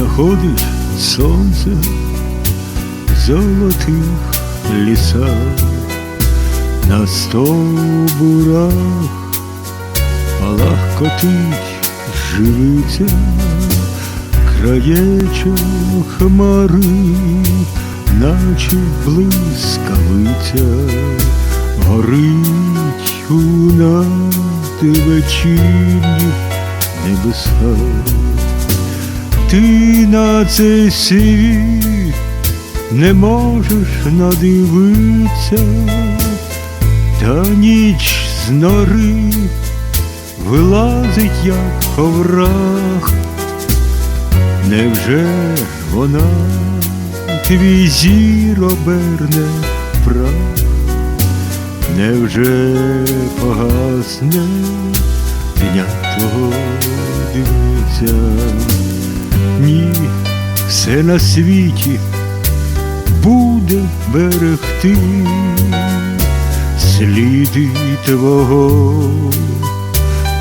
Сходить сонце в золотих лісах, на стовбурах палахкотить живиця, краєчок хмари, наче блискавиця, горить у над вечірніх небесах. Ти на цей світ не можеш надивитися, та ніч з нори вилазить, як коврах. Невже вона твій зір оберне прах? Невже погасне дня того дивиться? Ні, все на світі буде берегти сліди твого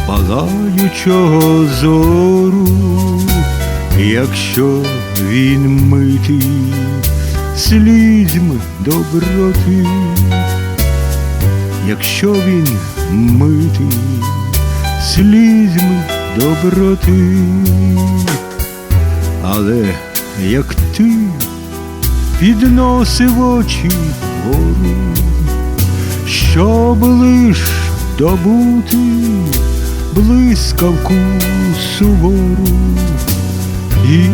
палаючого зору, якщо він митий слізьми доброти, якщо він митий слізьми доброти, але як ти підносив очі вгору, щоб лиш добути блискавку сувору і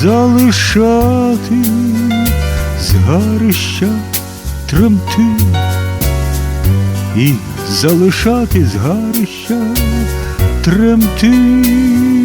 залишати згарища тремти, і залишати згарища тремти.